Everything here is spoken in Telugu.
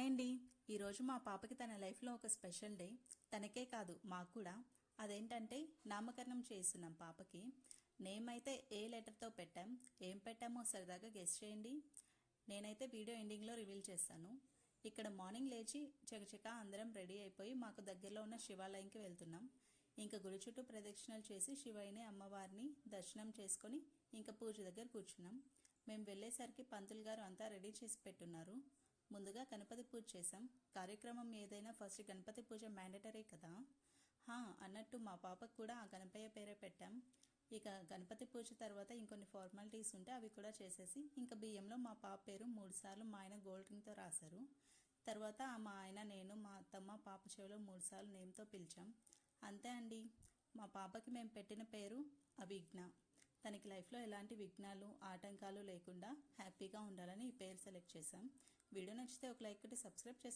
హాయ్ అండి ఈరోజు మా పాపకి తన లైఫ్లో ఒక స్పెషల్ డే. తనకే కాదు మాకు కూడా. అదేంటంటే నామకరణం చేస్తున్నాం పాపకి. నేమ్ అయితే ఏ లెటర్తో పెట్టాం ఏం పెట్టామో సరదాగా గెస్ట్ చేయండి. నేనైతే వీడియో ఎండింగ్లో రివీల్ చేస్తాను. ఇక్కడ మార్నింగ్ లేచి చకచక అందరం రెడీ అయిపోయి మాకు దగ్గరలో ఉన్న శివాలయంకి వెళ్తున్నాం. ఇంకా గుడి చుట్టూ ప్రదక్షిణలు చేసి శివయ్యని అమ్మవారిని దర్శనం చేసుకొని ఇంకా పూజ దగ్గర కూర్చున్నాం. మేము వెళ్ళేసరికి పంతులు గారు అంతా రెడీ చేసి పెట్టున్నారు. ముందుగా గణపతి పూజ చేసాం కార్యక్రమం ఏదైనా ఫస్ట్ గణపతి పూజ మ్యాండటరీ కదా? హా అన్నట్టు మా పాపకు కూడా ఆ గణపయ్య పేరే పెట్టాం. ఇక గణపతి పూజ తర్వాత ఇంకొన్ని ఫార్మాలిటీస్ ఉంటే అవి కూడా చేసేసి ఇంకా బియ్యంలో మా పాప పేరు మూడు సార్లు మా ఆయన గోల్డ్ రింగ్తో రాశారు. తర్వాత మా ఆయన నేను మా అత్తమ్మ పాప చెవిలో మూడు సార్లు నేమ్తో పిలిచాం. అంతే అండి. మా పాపకి మేము పెట్టిన పేరు అభిజ్ఞ. తనకి లైఫ్లో ఎలాంటి విఘ్నాలు ఆటంకాలు లేకుండా హ్యాపీగా ఉండాలని ఈ పేరు సెలెక్ట్ చేశాం. వీడియో నచ్చితే ఒక లైక్ ఒకటి సబ్స్క్రైబ్ చేసి